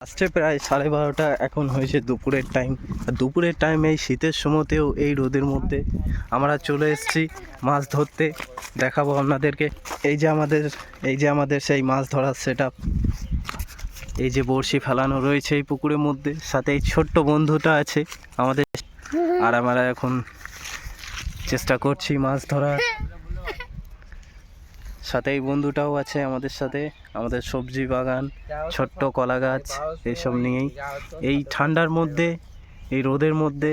আসছে প্রায় সাড়ে বারোটা, এখন হয়েছে দুপুরের টাইম আর দুপুরের টাইম এই শীতের সময়তেও এই রোদের মধ্যে আমরা চলে এসেছি মাছ ধরতে। দেখাবো আপনাদেরকে। এই যে আমাদের, এই যে আমাদের সেই মাছ ধরার সেট এই যে বড়শি ফেলানো রয়েছে এই পুকুরের মধ্যে। সাথে এই ছোট্ট বন্ধুটা আছে আমাদের। আর আমরা এখন চেষ্টা করছি মাছ ধরার। সাথে এই বন্ধুটাও আছে আমাদের সাথে, আমাদের সবজি বাগান, ছোট্ট কলা গাছ এইসব নিয়েই। এই ঠান্ডার মধ্যে, এই রোদের মধ্যে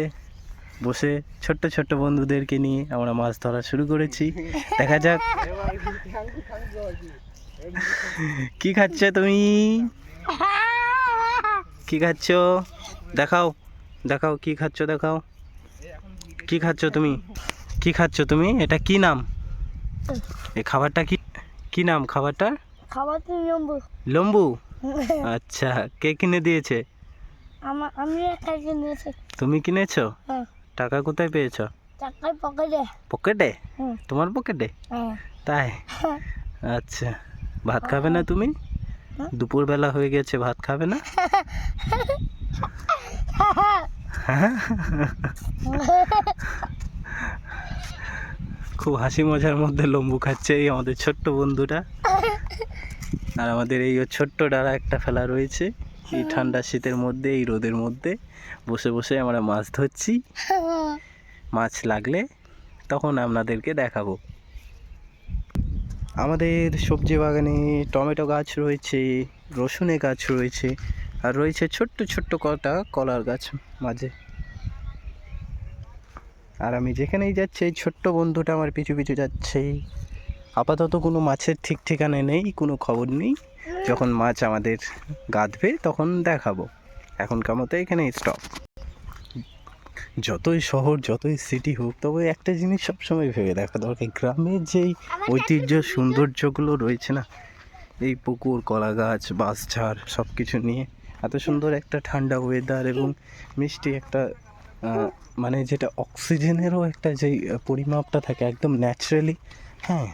বসে ছোট্ট ছোট্ট বন্ধুদেরকে নিয়ে আমরা মাছ ধরা শুরু করেছি। দেখা যাক। কি খাচ্ছ তুমি? কি খাচ্ছ? দেখাও দেখাও, কি খাচ্ছ দেখাও। কি খাচ্ছ তুমি? কি খাচ্ছ তুমি? এটা কি নাম? এই খাবারটা কি? কি নাম খাবারটা খাবার তো নম্বর লম্বু? আচ্ছা কে কিনে দিয়েছে? আমার আমি একা কিনেছি। তুমি কিনেছো? হ্যাঁ। টাকা কোথায় পেয়েছ? চাকায় পকেটে। পকেটে? তোমার পকেটে? হ্যাঁ। তাই? আচ্ছা ভাত খাবে না তুমি? দুপুরবেলা হয়ে গেছে ভাত খাবে না? খুব হাসি মজার মধ্যে লম্বু খাচ্ছে এই আমাদের ছোট্ট বন্ধুটা। আর আমাদের এই ছোট্ট ডালা একটা ফেলা রয়েছে। এই ঠান্ডা শীতের মধ্যে, এই রোদের মধ্যে। বসে বসে আমরা মাছ ধরছি। মাছ লাগলে তখন আপনাদেরকে দেখাবো। আমাদের সবজি বাগানে টমেটো গাছ রয়েছে, রসুনের গাছ রয়েছে, আর রয়েছে ছোট্ট ছোট্ট কটা কলার গাছ মাঝে। আর আমি যেখানেই যাচ্ছি এই ছোট্ট বন্ধুটা আমার পিছু পিছু যাচ্ছে। আপাতত কোনো মাছের ঠিক ঠিকানা নেই কোনো খবর নেই। যখন মাছ আমাদের গাঁদবে তখন দেখাবো। এখনকার মতো এখানে স্টপ যতই শহর যতই সিটি হোক তবে একটা জিনিস সবসময় ভেবে দেখা দরকার। গ্রামের যেই ঐতিহ্য সৌন্দর্যগুলো রয়েছে না এই পুকুর কলা গাছ বাঁশঝাড় সব কিছু নিয়ে এত সুন্দর একটা ঠান্ডা ওয়েদার এবং মিষ্টি একটা মানে যেটা অক্সিজেনেরও একটা যেই পরিমাপটা থাকে একদম ন্যাচারালি হ্যাঁ।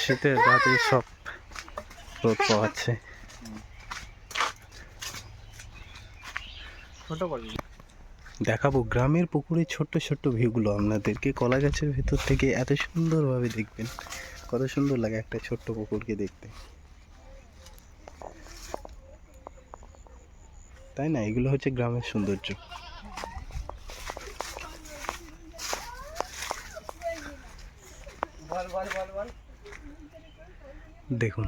শীতের রাতে সব রোদ পাওয়াচ্ছে দেখাবো গ্রামের পুকুরে ছোট্ট ছোট্ট ভিউগুলো। আপনাদেরকে কলা গাছের ভেতর থেকে এত সুন্দরভাবে দেখবেন, কত সুন্দর লাগে একটা ছোট্ট পুকুরকে দেখতে। তাই না? এগুলো হচ্ছে গ্রামের সৌন্দর্য। দেখুন।